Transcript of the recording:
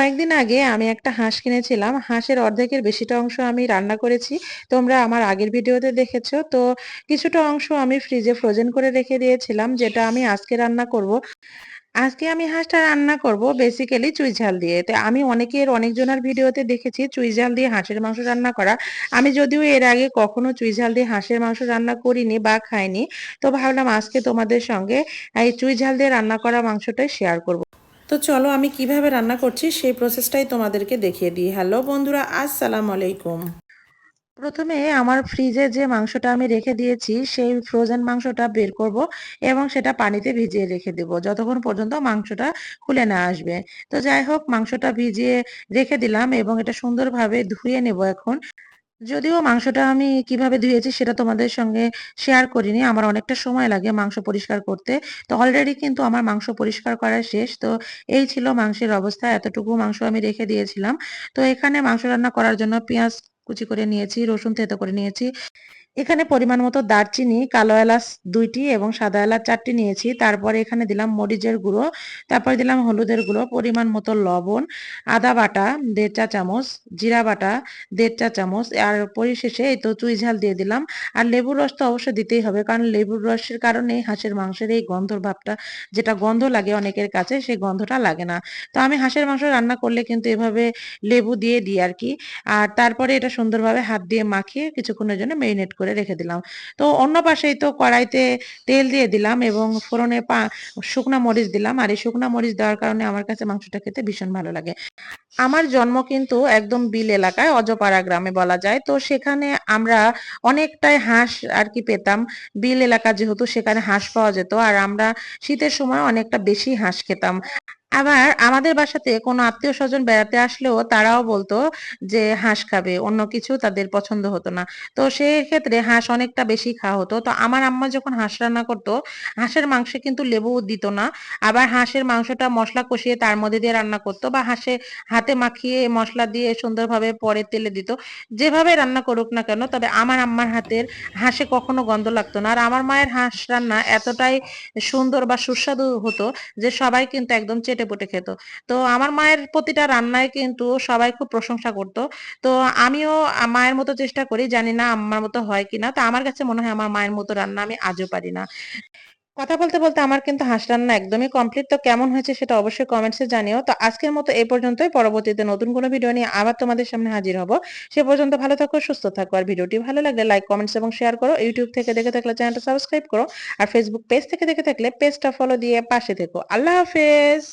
কয়েকদিন আগে আমি একটা হাঁস কিনেছিলাম। হাঁসের অর্ধেকের বেশিটা অংশ আমি রান্না করেছি। তোমরা আমার আগের ভিডিওতে দেখেছ। তো কিছুটা অংশ আমি ফ্রিজে ফ্রোজেন করে রেখে দিয়েছিলাম, যেটা আমি আজকে রান্না করব। আজকে আমি হাঁসটা রান্না করব বেসিক্যালি চুই ঝাল দিয়ে। তো আমি অনেকের অনেকজনের ভিডিওতে দেখেছি চুই ঝাল দিয়ে হাঁসের মাংস রান্না করা। আমি যদিও এর আগে কখনো চুই ঝাল দিয়ে হাঁসের মাংস রান্না করিনি বা খাইনি, তো ভাবলাম আজকে তোমাদের সঙ্গে এই চুই ঝাল দিয়ে রান্না করা মাংসটাই শেয়ার করব। তো চলো আমি কীভাবে রান্না করছি সেই প্রসেসটাই তোমাদেরকে দেখিয়ে দিই। হ্যালো বন্ধুরা, আসসালামু আলাইকুম। প্রথমে আমার ফ্রিজে যে মাংসটা আমি রেখে দিয়েছি, সেই ফ্রোজেন মাংসটা বের করব এবং সেটা পানিতে ভিজিয়ে রেখে দেব। যতক্ষণ পর্যন্ত মাংসটা খুলে না আসবে। তো যাই হোক, মাংসটা ভিজিয়ে রেখে দিলাম এবং এটা সুন্দরভাবে ধুয়ে নেব এখন। যদিও মাংসটা আমি কীভাবে ধুয়েছি সেটা তোমাদের সঙ্গে শেয়ার করিনি, আমার অনেকটা সময় লাগে মাংস পরিষ্কার করতে। তো অলরেডি কিন্তু আমার মাংস পরিষ্কার করা শেষ, তো এই ছিল মাংসের অবস্থা, এতটুকু মাংস আমি রেখে দিয়েছিলাম। তো এখানে মাংস রান্না করার জন্য পেঁয়াজ কুচি করে নিয়েছি, রসুন থেতো করে নিয়েছি। এখানে পরিমাণ মতো দারচিনি, কালো এলাচ দুইটি এবং সাদা এলাচ চারটি নিয়েছি। তারপরে এখানে দিলাম মরিচের গুঁড়ো, তারপরে দিলাম হলুদের গুঁড়ো, পরিমাণ মতো লবণ, আদা বাটা দেড় চা চামচ, জিরা বাটা দেড় চা চামচ, আর পরিশেষে এই তো চুই ঝাল দিয়ে দিলাম। আর লেবুর রস তো অবশ্যই দিতেই হবে, কারণ লেবুর রসের কারণে হাঁসের মাংসের এই গন্ধর ভাবটা, যেটা গন্ধ লাগে অনেকের কাছে, সেই গন্ধটা লাগে না। তো আমি হাঁসের মাংস রান্না করলে কিন্তু এভাবে লেবু দিয়ে দিই আর কি। আর তারপরে এটা সুন্দরভাবে হাত দিয়ে মাখিয়ে কিছুক্ষণের জন্য মেরিনেট করে রেখে দিলাম। তো অন্য পাশেই তো কড়াইতে তেল দিয়ে দিলাম এবং ফোড়নে পা, শুকনা মরিচ দিলাম। আর এই শুকনা মরিচ দেওয়ার কারণে আমার কাছে মাংসটা খেতে ভীষণ ভালো লাগে। আমার জন্ম কিন্তু একদম বিল এলাকায়, অজপাড়া গ্রামে বলা যায়। তো সেখানে আমরা অনেকটাই হাঁস আর কি পেতাম। বিল এলাকা যেহেতু সেখানে হাঁস পাওয়া যেত। আর আমরা শীতের সময় অনেকটা বেশি হাঁস খেতাম। আবার আমাদের বাসাতে কোনো আত্মীয় স্বজন বেড়াতে আসলেও তারাও বলতো যে হাঁস খাবে, অন্য কিছু তাদের পছন্দ হতো না। তো সেই ক্ষেত্রে হাঁস অনেকটা বেশি খাওয়া হতো। তো আমার আম্মা যখন হাঁস রান্না করতো, হাঁসের মাংসে কিন্তু লেবু দিত না। আবার হাঁসের মাংসটা মশলা কষিয়ে তার মধ্যে দিয়ে রান্না করতো বা হাঁসে হাতে মাখিয়ে মশলা দিয়ে সুন্দরভাবে পরে তেলে দিত। যেভাবে রান্না করুক না কেন, তবে আমার আম্মার হাতের হাঁসে কখনো গন্ধ লাগতো না। আর আমার মায়ের হাঁস রান্না এতটাই সুন্দর বা সুস্বাদু হতো যে সবাই কিন্তু একদম চেটে পুটে খেত। তো আমার মায়ের প্রতিটা রান্নায় কিন্তু সবাই খুব প্রশংসা করত। তো আমিও মায়ের মতো চেষ্টা করি, জানি না আমার মতো হয় কিনা। তো আমার কাছে মনে হয় আমার মায়ের মতো রান্না আমি আজও পারি না। কথা বলতে বলতে আমার কিন্তু হাঁস রান্না একদমই কমপ্লিট তো কেমন হয়েছে সেটা অবশ্যই কমেন্টসে জানিও। তো আজকের মতো এই পর্যন্তই। পরবর্তীতে নতুন কোনো ভিডিও নিয়ে আবার তোমাদের সামনে হাজির হব। সে পর্যন্ত ভালো থাকো, সুস্থ থাকো। আর ভিডিওটি ভালো লাগলে লাইক কমেন্টস এবং শেয়ার করো। ইউটিউব থেকে দেখে থাকলে চ্যানেলটা সাবস্ক্রাইব করো। আর ফেসবুক পেজ থেকে দেখে থাকলে পেজটা ফলো দিয়ে পাশে থেকো। আল্লাহ হাফেজ!